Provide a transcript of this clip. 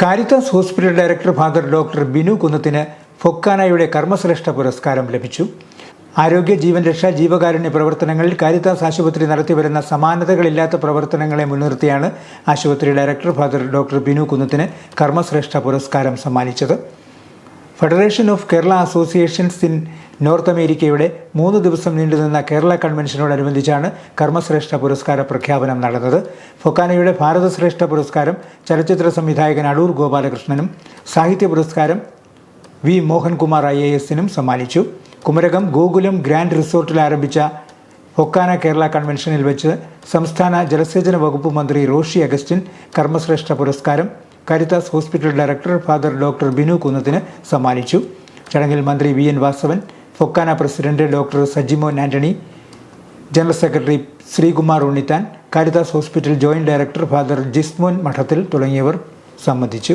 Caritas hospital director father doctor Binu കുന്നത്തിന് ഫൊക്കാനയുടെ കർമ്മശ്രേഷ്ഠ പുരസ്കാരം ലഭിച്ചു. ആരോഗ്യ ജീവൻ രക്ഷാ ജീവകാരുണ്യ പ്രവർത്തനങ്ങളിൽ കാരിത്താസ് ആശുപത്രി നടത്തിവരുന്ന സമാനതകളില്ലാത്ത പ്രവർത്തനങ്ങളെ മുൻനിർത്തിയാണ് ആശുപത്രി ഡയറക്ടർ ഫാദർ ഡോക്ടർ ബിനു കുന്നത്തിന് കർമ്മശ്രേഷ്ഠ പുരസ്കാരം സമ്മാനിച്ചത്. Federation of Kerala associations in north അമേരിക്കയുടെ മൂന്ന് ദിവസം നീണ്ടുനിന്ന കേരള കൺവെൻഷനോടനുബന്ധിച്ചാണ് കർമ്മശ്രേഷ്ഠ പുരസ്കാര പ്രഖ്യാപനം നടന്നത്. ഫൊക്കാനയുടെ ഭാരതശ്രേഷ്ഠ പുരസ്കാരം ചലച്ചിത്ര സംവിധായകൻ അടൂർ ഗോപാലകൃഷ്ണനും സാഹിത്യ പുരസ്കാരം വി മോഹൻകുമാർ ഐ എ എസിനും സമ്മാനിച്ചു. കുമരകം ഗോകുലം ഗ്രാൻഡ് റിസോർട്ടിൽ ആരംഭിച്ച ഫൊക്കാന കേരള കൺവെൻഷനിൽ വെച്ച് സംസ്ഥാന ജലസേചന വകുപ്പ് മന്ത്രി റോഷി അഗസ്റ്റിൻ കർമ്മശ്രേഷ്ഠ പുരസ്കാരം Caritas hospital director father doctor Binu കുന്നത്തിന് സമ്മാനിച്ചു. ചടങ്ങിൽ മന്ത്രി V N Vasavan Fokana president doctor Sajimon Antony general secretary Sreekumar Unnithan Caritas hospital joint director father Jismon മഠത്തിൽ തുടങ്ങിയവർ സംബന്ധിച്ചു.